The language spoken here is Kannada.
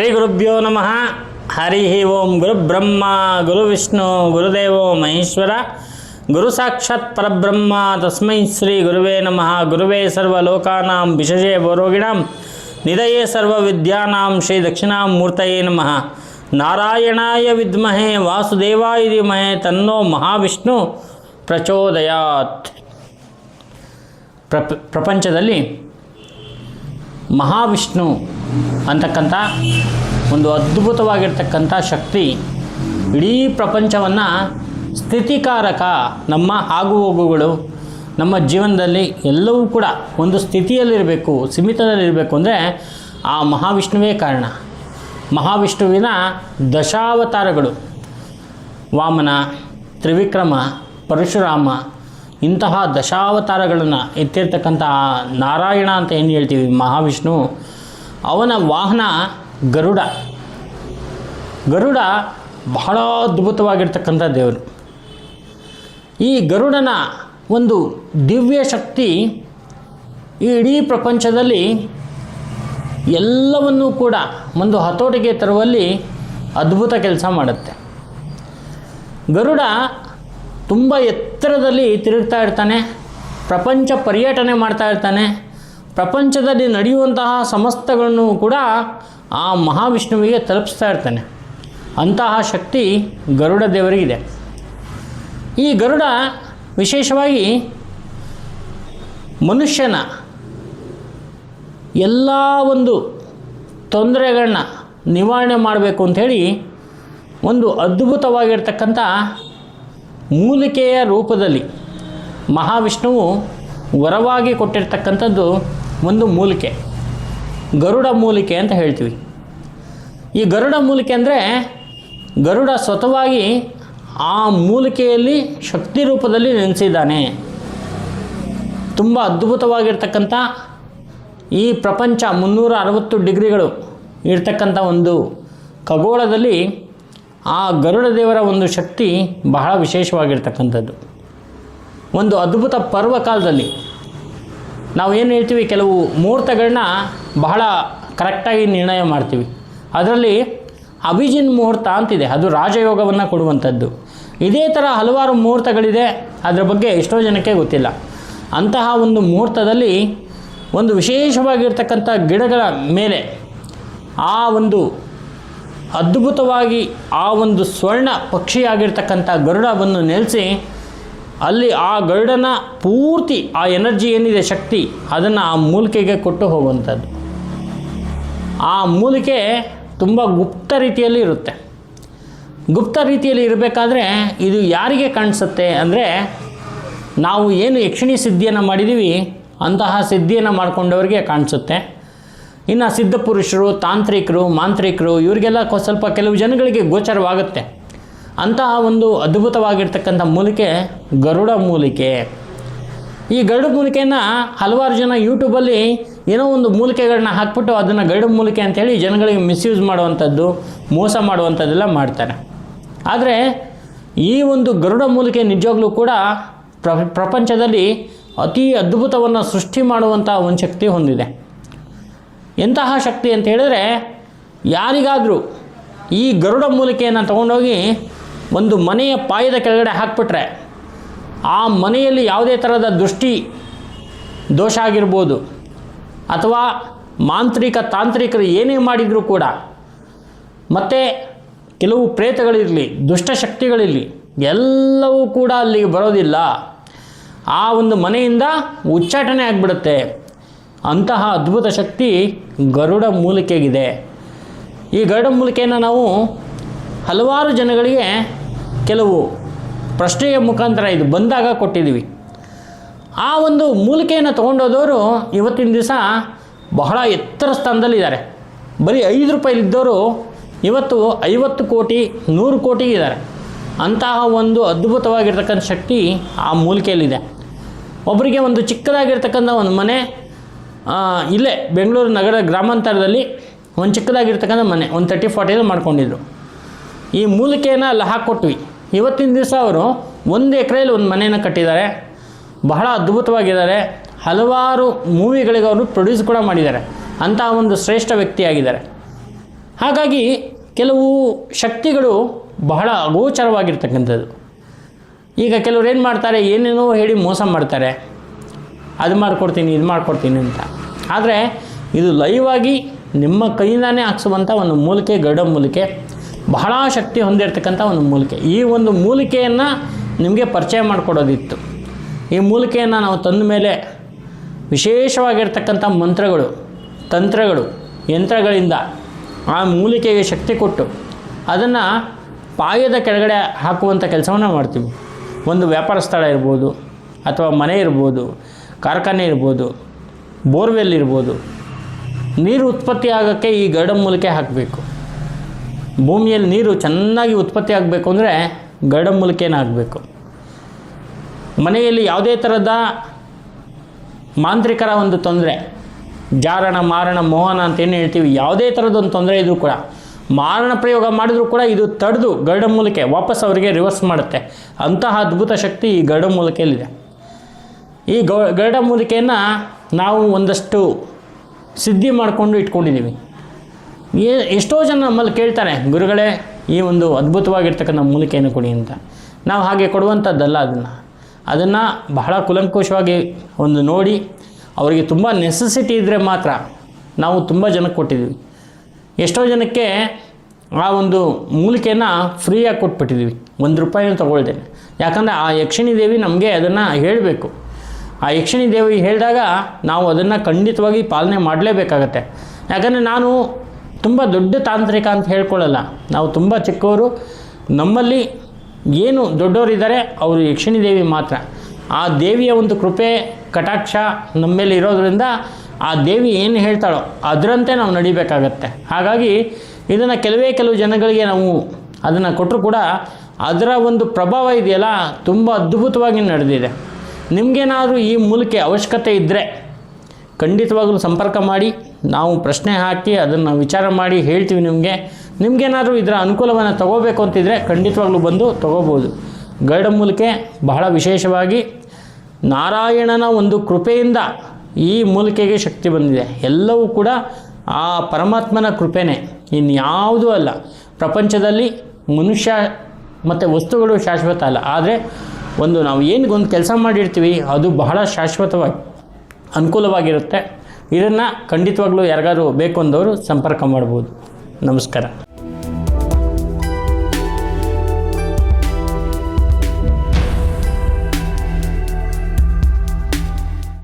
ಶ್ರೀ ಗುರುಭ್ಯೋ ನಮಃ. ಹರಿ ಓಂ ಗುರುಬ್ರಹ್ಮ ಗುರುವಿಷ್ಣು ಗುರುದೇವೋ ಮಹೇಶ್ವರ. ಗುರು ಸಾಕ್ಷಾತ್ ಪರಬ್ರಹ್ಮ, ತಸ್ಮೈ ಶ್ರೀ ಗುರುವೇ ನಮಃ. ಗುರುವೇ ಸರ್ವಲೋಕಾನಾಂ ವಿಶೇಷೇ ಭೋರೋಗಿಣಾಂ ನಿಧಯೇ ಸರ್ವವಿದ್ಯಾನಾಂ ಶ್ರೀ ದಕ್ಷಿಣಾಮೂರ್ತಯೇ ನಮಃ. ನಾರಾಯಣಾಯ ವಿದ್ಮಹೇ, ವಾಸುದೇವಾಯ ಧೀಮಹೆ, ತನ್ನೋ ಮಹಾವಿಷ್ಣು ಪ್ರಚೋದಯಾತ್. ಪ್ರಪ, ಪ್ರಪಂಚದಲ್ಲಿ ಮಹಾವಿಷ್ಣು ಅಂತಕ್ಕಂಥ ಒಂದು ಅದ್ಭುತವಾಗಿರ್ತಕ್ಕಂಥ ಶಕ್ತಿ ಇಡೀ ಪ್ರಪಂಚವನ್ನು ಸ್ಥಿತಿಕಾರಕ ನಮ್ಮ ಆಗುಹೋಗುಗಳು, ನಮ್ಮ ಜೀವನದಲ್ಲಿ ಎಲ್ಲವೂ ಕೂಡ ಒಂದು ಸ್ಥಿತಿಯಲ್ಲಿರಬೇಕು, ಸೀಮಿತದಲ್ಲಿರಬೇಕು ಅಂದರೆ ಆ ಮಹಾವಿಷ್ಣುವೇ ಕಾರಣ. ಮಹಾವಿಷ್ಣುವಿನ ದಶಾವತಾರಗಳು. ವಾಮನ, ತ್ರಿವಿಕ್ರಮ, ಪರಶುರಾಮ ಇಂತಹ ದಶಾವತಾರಗಳನ್ನು ಎತ್ತಿರ್ತಕ್ಕಂಥ ನಾರಾಯಣ ಅಂತ ಏನು ಹೇಳ್ತೀವಿ ಮಹಾವಿಷ್ಣು? ಅವನ ವಾಹನ ಗರುಡ. ಗರುಡ ಬಹಳ ಅದ್ಭುತವಾಗಿರ್ತಕ್ಕಂಥ ದೇವರು. ಈ ಗರುಡನ ಒಂದು ದಿವ್ಯ ಶಕ್ತಿ ಈ ಇಡೀ ಪ್ರಪಂಚದಲ್ಲಿ ಎಲ್ಲವನ್ನೂ ಕೂಡ ಒಂದು ಹತೋಟಿಗೆ ತರುವಲ್ಲಿ ಅದ್ಭುತ ಕೆಲಸ ಮಾಡುತ್ತೆ. ಗರುಡ ತುಂಬ ಎತ್ತರದಲ್ಲಿ ತಿರುಗ್ತಾ ಇರ್ತಾನೆ, ಪ್ರಪಂಚ ಪರ್ಯಟನೆ ಮಾಡ್ತಾ ಇರ್ತಾನೆ ಪ್ರಪಂಚದಲ್ಲಿ ನಡೆಯುವಂತಹ ಸಮಸ್ತಗಳನ್ನು ಕೂಡ ಆ ಮಹಾವಿಷ್ಣುವಿಗೆ ತಲುಪಿಸ್ತಾ ಇರ್ತಾನೆ. ಅಂತಹ ಶಕ್ತಿ ಗರುಡ ದೇವರಿಗಿದೆ. ಈ ಗರುಡ ವಿಶೇಷವಾಗಿ ಮನುಷ್ಯನ ಎಲ್ಲ ಒಂದು ತೊಂದರೆಗಳನ್ನ ನಿವಾರಣೆ ಮಾಡಬೇಕು ಅಂಥೇಳಿ ಒಂದು ಅದ್ಭುತವಾಗಿರ್ತಕ್ಕಂಥ ಮೂಲಿಕೆಯ ರೂಪದಲ್ಲಿ ಮಹಾವಿಷ್ಣುವು ವರವಾಗಿ ಕೊಟ್ಟಿರ್ತಕ್ಕಂಥದ್ದು ಒಂದು ಮೂಲಿಕೆ. ಗರುಡ ಮೂಲಿಕೆ ಅಂತ ಹೇಳ್ತೀವಿ. ಈ ಗರುಡ ಮೂಲಿಕೆ ಅಂದರೆ ಗರುಡ ಸ್ವತವಾಗಿ ಆ ಮೂಲಿಕೆಯಲ್ಲಿ ಶಕ್ತಿ ರೂಪದಲ್ಲಿ ನೆನೆಸಿದ್ದಾನೆ. ತುಂಬ ಅದ್ಭುತವಾಗಿರ್ತಕ್ಕಂಥ ಈ ಪ್ರಪಂಚ ಮುನ್ನೂರ ಅರವತ್ತು ಡಿಗ್ರಿಗಳು ಇರ್ತಕ್ಕಂಥ ಒಂದು ಖಗೋಳದಲ್ಲಿ ಆ ಗರುಡ ದೇವರ ಒಂದು ಶಕ್ತಿ ಬಹಳ ವಿಶೇಷವಾಗಿರ್ತಕ್ಕಂಥದ್ದು. ಒಂದು ಅದ್ಭುತ ಪರ್ವಕಾಲದಲ್ಲಿ ನಾವು ಏನು ಹೇಳ್ತೀವಿ, ಕೆಲವು ಮುಹೂರ್ತಗಳನ್ನ ಬಹಳ ಕರೆಕ್ಟಾಗಿ ನಿರ್ಣಯ ಮಾಡ್ತೀವಿ. ಅದರಲ್ಲಿ ಅಭಿಜಿನ್ ಮುಹೂರ್ತ ಅಂತಿದೆ, ಅದು ರಾಜಯೋಗವನ್ನು ಕೊಡುವಂಥದ್ದು. ಇದೇ ಥರ ಹಲವಾರು ಮುಹೂರ್ತಗಳಿದೆ, ಅದರ ಬಗ್ಗೆ ಎಷ್ಟೋ ಜನಕ್ಕೆ ಗೊತ್ತಿಲ್ಲ. ಅಂತಹ ಒಂದು ಮುಹೂರ್ತದಲ್ಲಿ ಒಂದು ವಿಶೇಷವಾಗಿರ್ತಕ್ಕಂಥ ಗಿಡಗಳ ಮೇಲೆ ಆ ಒಂದು ಅದ್ಭುತವಾಗಿ ಆ ಒಂದು ಸ್ವರ್ಣ ಪಕ್ಷಿಯಾಗಿರ್ತಕ್ಕಂಥ ಗರುಡವನ್ನು ನೆಲೆಸಿ ಅಲ್ಲಿ ಆ ಗರುಡನ ಪೂರ್ತಿ ಆ ಎನರ್ಜಿ ಏನಿದೆ, ಶಕ್ತಿ, ಅದನ್ನು ಆ ಮೂಲಿಕೆಗೆ ಕೊಟ್ಟು ಹೋಗುವಂಥದ್ದು. ಆ ಮೂಲಿಕೆ ತುಂಬ ಗುಪ್ತ ರೀತಿಯಲ್ಲಿ ಇರುತ್ತೆ. ಗುಪ್ತ ರೀತಿಯಲ್ಲಿ ಇರಬೇಕಾದ್ರೆ ಇದು ಯಾರಿಗೆ ಕಾಣಿಸುತ್ತೆ ಅಂದರೆ, ನಾವು ಏನು ಯಕ್ಷಿಣಿ ಸಿದ್ಧಿಯನ್ನು ಮಾಡಿದ್ದೀವಿ ಅಂತಹ ಸಿದ್ಧಿಯನ್ನು ಮಾಡಿಕೊಂಡವರಿಗೆ ಕಾಣಿಸುತ್ತೆ. ಇನ್ನು ಸಿದ್ಧಪುರುಷರು ತಾಂತ್ರಿಕರು, ಮಾಂತ್ರಿಕರು, ಇವರಿಗೆಲ್ಲ ಸ್ವಲ್ಪ ಕೆಲವು ಜನಗಳಿಗೆ ಗೋಚರವಾಗುತ್ತೆ. ಅಂತಹ ಒಂದು ಅದ್ಭುತವಾಗಿರ್ತಕ್ಕಂಥ ಮೂಲಿಕೆ ಗರುಡ ಮೂಲಿಕೆ. ಈ ಗರುಡ ಮೂಲಿಕೆಯನ್ನು ಹಲವಾರು ಜನ ಯೂಟ್ಯೂಬಲ್ಲಿ ಏನೋ ಒಂದು ಮೂಲಿಕೆಗಳನ್ನ ಹಾಕ್ಬಿಟ್ಟು ಅದನ್ನು ಗರುಡ ಮೂಲಿಕೆ ಅಂತೇಳಿ ಜನಗಳಿಗೆ ಮಿಸ್ಯೂಸ್ ಮಾಡುವಂಥದ್ದು, ಮೋಸ ಮಾಡುವಂಥದ್ದೆಲ್ಲ ಮಾಡ್ತಾರೆ. ಆದರೆ ಈ ಒಂದು ಗರುಡ ಮೂಲಿಕೆ ನಿಜವಾಗ್ಲೂ ಕೂಡ ಪ್ರ, ಪ್ರಪಂಚದಲ್ಲಿ ಅತಿ ಅದ್ಭುತವನ್ನು ಸೃಷ್ಟಿ ಮಾಡುವಂಥ ಒಂದು ಶಕ್ತಿ ಹೊಂದಿದೆ. ಎಂತಹ ಶಕ್ತಿ ಅಂತ ಹೇಳಿದ್ರೆ ಯಾರಿಗಾದರೂ ಈ ಗರುಡ ಮೂಲಿಕೆಯನ್ನು ತಗೊಂಡೋಗಿ ಒಂದು ಮನೆಯ ಪಾಯದ ಕೆಳಗಡೆ ಹಾಕ್ಬಿಟ್ರೆ ಆ ಮನೆಯಲ್ಲಿ ಯಾವುದೇ ಥರದ ದೃಷ್ಟಿ, ದೋಷ ಆಗಿರ್ಬೋದು ಅಥವಾ ಮಾಂತ್ರಿಕ ತಾಂತ್ರಿಕರು ಏನೇ ಮಾಡಿದರೂ ಕೂಡ ಮತ್ತು ಕೆಲವು ಪ್ರೇತಗಳಿರಲಿ ದುಷ್ಟಶಕ್ತಿಗಳಿರಲಿ ಎಲ್ಲವೂ ಕೂಡ ಅಲ್ಲಿಗೆ ಬರೋದಿಲ್ಲ. ಆ ಒಂದು ಮನೆಯಿಂದ ಉಚ್ಚಾಟನೆ ಆಗಿಬಿಡುತ್ತೆ. ಅಂತಹ ಅದ್ಭುತ ಶಕ್ತಿ ಗರುಡ ಮೂಲಿಕೆಗಿದೆ ಈ ಗರುಡ ಮೂಲಿಕೆಯನ್ನು ನಾವು ಹಲವಾರು ಜನಗಳಿಗೆ ಕೆಲವು ಪ್ರಶ್ನೆಯ ಮುಖಾಂತರ ಇದು ಬಂದಾಗ ಕೊಟ್ಟಿದ್ದೀವಿ. ಆ ಒಂದು ಮೂಲಿಕೆಯನ್ನು ತೊಗೊಂಡೋದವರು ಇವತ್ತಿನ ದಿವಸ ಬಹಳ ಎತ್ತರ ಸ್ಥಾನದಲ್ಲಿದ್ದಾರೆ. ಬರೀ ಐದು ರೂಪಾಯಿಲಿದ್ದವರು ಇವತ್ತು ಐವತ್ತು ಕೋಟಿ, ನೂರು ಕೋಟಿಗಿದ್ದಾರೆ ಅಂತಹ ಒಂದು ಅದ್ಭುತವಾಗಿರ್ತಕ್ಕಂಥ ಶಕ್ತಿ ಆ ಮೂಲಿಕೆಯಲ್ಲಿದೆ. ಒಬ್ಬರಿಗೆ ಒಂದು ಚಿಕ್ಕದಾಗಿರ್ತಕ್ಕಂಥ ಒಂದು ಮನೆ ಇಲ್ಲೇ ಬೆಂಗಳೂರು ನಗರ ಗ್ರಾಮಾಂತರದಲ್ಲಿ ಒಂದು ಚಿಕ್ಕದಾಗಿರ್ತಕ್ಕಂಥ ಮನೆ, ಒಂದು ತರ್ಟಿ ಫಾರ್ಟಿಯಲ್ಲಿ ಮಾಡ್ಕೊಂಡಿದ್ರು. ಈ ಮೂಲಿಕೆಯನ್ನು ಅಲ್ಲಿ ಹಾಕ್ಕೊಟ್ವಿ ಇವತ್ತಿನ ದಿವಸ ಅವರು ಒಂದು ಎಕರೆಯಲ್ಲಿ ಒಂದು ಮನೆಯನ್ನು ಕಟ್ಟಿದ್ದಾರೆ. ಬಹಳ ಅದ್ಭುತವಾಗಿದ್ದಾರೆ. ಹಲವಾರು ಮೂವಿಗಳಿಗೆ ಅವರು ಪ್ರೊಡ್ಯೂಸ್ ಕೂಡ ಮಾಡಿದ್ದಾರೆ. ಅಂತಹ ಒಂದು ಶ್ರೇಷ್ಠ ವ್ಯಕ್ತಿಯಾಗಿದ್ದಾರೆ. ಹಾಗಾಗಿ ಕೆಲವು ಶಕ್ತಿಗಳು ಬಹಳ ಅಗೋಚರವಾಗಿರ್ತಕ್ಕಂಥದ್ದು. ಈಗ ಕೆಲವ್ರು ಏನು ಮಾಡ್ತಾರೆ? ಏನೇನೋ ಹೇಳಿ ಮೋಸ ಮಾಡ್ತಾರೆ. ಅದು ಮಾಡಿಕೊಡ್ತೀನಿ, ಇದು ಮಾಡಿಕೊಡ್ತೀನಿ ಅಂತ. ಆದರೆ ಇದು ಲೈವ್ ಆಗಿ ನಿಮ್ಮ ಕೈಯಿಂದಾನೇ ಹಾಕ್ಸುವಂಥ ಒಂದು ಮೂಲಿಕೆ, ಗರುಡ ಮೂಲಿಕೆ ಬಹಳ ಶಕ್ತಿ ಹೊಂದಿರತಕ್ಕಂಥ ಒಂದು ಮೂಲಿಕೆ. ಈ ಒಂದು ಮೂಲಿಕೆಯನ್ನು ನಿಮಗೆ ಪರಿಚಯ ಮಾಡಿಕೊಡೋದಿತ್ತು. ಈ ಮೂಲಿಕೆಯನ್ನು ನಾವು ತಂದ ಮೇಲೆ ವಿಶೇಷವಾಗಿರ್ತಕ್ಕಂಥ ಮಂತ್ರಗಳು, ತಂತ್ರಗಳು, ಯಂತ್ರಗಳಿಂದ ಆ ಮೂಲಿಕೆಗೆ ಶಕ್ತಿ ಕೊಟ್ಟು ಅದನ್ನು ಪಾಯದ ಕೆಳಗಡೆ ಹಾಕುವಂಥ ಕೆಲಸವನ್ನು ಮಾಡ್ತೀವಿ. ಒಂದು ವ್ಯಾಪಾರ ಸ್ಥಳ ಇರ್ಬೋದು, ಅಥವಾ ಮನೆ ಇರ್ಬೋದು, ಕಾರ್ಖಾನೆ ಇರ್ಬೋದು, ಬೋರ್ವೆಲ್ ಇರ್ಬೋದು, ನೀರು ಉತ್ಪತ್ತಿ ಆಗೋಕ್ಕೆ ಈ ಗರುಡ ಮೂಲಿಕೆ ಹಾಕಬೇಕು. ಭೂಮಿಯಲ್ಲಿ ನೀರು ಚೆನ್ನಾಗಿ ಉತ್ಪತ್ತಿ ಆಗಬೇಕು ಅಂದರೆ ಗರುಡ ಮೂಲಿಕೆನ ಹಾಕಬೇಕು ಮನೆಯಲ್ಲಿ ಯಾವುದೇ ಥರದ ಮಾಂತ್ರಿಕರ ಒಂದು ತೊಂದರೆ, ಜಾರಣ, ಮಾರಣ, ಮೋಹನ ಅಂತ ಏನು ಹೇಳ್ತೀವಿ, ಯಾವುದೇ ಥರದೊಂದು ತೊಂದರೆ ಇದ್ರೂ ಕೂಡ, ಮಾರಣ ಪ್ರಯೋಗ ಮಾಡಿದರೂ ಕೂಡ ಇದು ತಡೆದು ಗರುಡ ಮೂಲಿಕೆ ವಾಪಸ್ ಅವರಿಗೆ ರಿವರ್ಸ್ ಮಾಡುತ್ತೆ. ಅಂತಹ ಅದ್ಭುತ ಶಕ್ತಿ ಈ ಗರುಡ ಮೂಲಿಕೆಯಲ್ಲಿದೆ. ಈ ಗರುಡ ಮೂಲಿಕೆಯನ್ನು ನಾವು ಒಂದಷ್ಟು ಸಿದ್ಧಿ ಮಾಡಿಕೊಂಡು ಇಟ್ಕೊಂಡಿದ್ದೀವಿ. ಏ- ಎಷ್ಟೋ ಜನ ನಮ್ಮಲ್ಲಿ ಕೇಳ್ತಾರೆ, ಗುರುಗಳೇ, ಈ ಒಂದು ಅದ್ಭುತವಾಗಿರ್ತಕ್ಕಂಥ ಮೂಲಿಕೆಯನ್ನು ಕೊಡಿ ಅಂತ. ನಾವು ಹಾಗೆ ಕೊಡುವಂಥದ್ದಲ್ಲ ಅದನ್ನು. ಅದನ್ನು ಬಹಳ ಕುಲಂಕುಷವಾಗಿ ಒಂದು ನೋಡಿ, ಅವರಿಗೆ ತುಂಬ ನೆಸೆಸಿಟಿ ಇದ್ದರೆ ಮಾತ್ರ ನಾವು ತುಂಬ ಜನಕ್ಕೆ ಕೊಟ್ಟಿದ್ದೀವಿ. ಎಷ್ಟೋ ಜನಕ್ಕೆ ಆ ಒಂದು ಮೂಲಿಕೆಯನ್ನು ಫ್ರೀಯಾಗಿ ಕೊಟ್ಬಿಟ್ಟಿದ್ದೀವಿ. ಒಂದು ರೂಪಾಯಿನೂ ತೊಗೊಳ್ದೇನೆ ಯಾಕಂದರೆ ಆ ಯಕ್ಷಿಣಿ ದೇವಿ ನಮಗೆ ಅದನ್ನು ಹೇಳಬೇಕು. ಆ ಯಕ್ಷಿಣಿ ದೇವಿ ಹೇಳಿದಾಗ ನಾವು ಅದನ್ನು ಖಂಡಿತವಾಗಿ ಪಾಲನೆ ಮಾಡಲೇಬೇಕಾಗತ್ತೆ. ಯಾಕಂದರೆ ನಾನು ತುಂಬ ದೊಡ್ಡ ತಾಂತ್ರಿಕ ಅಂತ ಹೇಳ್ಕೊಳ್ಳಲ್ಲ. ನಾವು ತುಂಬ ಚಿಕ್ಕವರು. ನಮ್ಮಲ್ಲಿ ಏನು ದೊಡ್ಡವರಿದ್ದಾರೆ, ಅವರು ಯಕ್ಷಿಣಿ ದೇವಿ ಮಾತ್ರ. ಆ ದೇವಿಯ ಒಂದು ಕೃಪೆ, ಕಟಾಕ್ಷ ನಮ್ಮ ಮೇಲೆ ಇರೋದರಿಂದ ಆ ದೇವಿ ಏನು ಹೇಳ್ತಾಳೋ ಅದರಂತೆ ನಾವು ನಡಿಬೇಕಾಗತ್ತೆ. ಹಾಗಾಗಿ ಇದನ್ನು ಕೆಲವೇ ಕೆಲವು ಜನಗಳಿಗೆ ನಾವು ಅದನ್ನು ಕೊಟ್ಟರು ಕೂಡ ಅದರ ಒಂದು ಪ್ರಭಾವ ಇದೆಯಲ್ಲ, ತುಂಬ ಅದ್ಭುತವಾಗಿ ನಡೆದಿದೆ. ನಿಮಗೇನಾದರೂ ಈ ಮೂಲಕ ಅವಶ್ಯಕತೆ ಇದ್ದರೆ ಖಂಡಿತವಾಗಲೂ ಸಂಪರ್ಕ ಮಾಡಿ, ನಾವು ಪ್ರಶ್ನೆ ಹಾಕಿ ಅದನ್ನು ವಿಚಾರ ಮಾಡಿ ಹೇಳ್ತೀವಿ ನಿಮಗೆ. ನಿಮಗೇನಾದರೂ ಇದರ ಅನುಕೂಲವನ್ನು ತಗೋಬೇಕು ಅಂತಿದ್ರೆ ಖಂಡಿತವಾಗ್ಲೂ ಬಂದು ತಗೋಬೋದು. ಗೈಡ ಮೂಲಿಕೆ ಬಹಳ ವಿಶೇಷವಾಗಿ ನಾರಾಯಣನ ಒಂದು ಕೃಪೆಯಿಂದ ಈ ಮೂಲಿಕೆಗೆ ಶಕ್ತಿ ಬಂದಿದೆ. ಎಲ್ಲವೂ ಕೂಡ ಆ ಪರಮಾತ್ಮನ ಕೃಪೆನೇ. ಇನ್ಯಾವುದೂ ಅಲ್ಲ. ಪ್ರಪಂಚದಲ್ಲಿ ಮನುಷ್ಯ ಮತ್ತು ವಸ್ತುಗಳು ಶಾಶ್ವತ ಅಲ್ಲ. ಆದರೆ ಒಂದು ನಾವು ಏನು ಒಂದು ಕೆಲಸ ಮಾಡಿರ್ತೀವಿ, ಅದು ಬಹಳ ಶಾಶ್ವತವಾಗಿ ಅನುಕೂಲವಾಗಿರುತ್ತೆ. ಇದನ್ನು ಖಂಡಿತವಾಗ್ಲೂ ಯಾರಿಗಾದ್ರು ಬೇಕು ಅಂದವರು ಸಂಪರ್ಕ ಮಾಡ್ಬೋದು. ನಮಸ್ಕಾರ.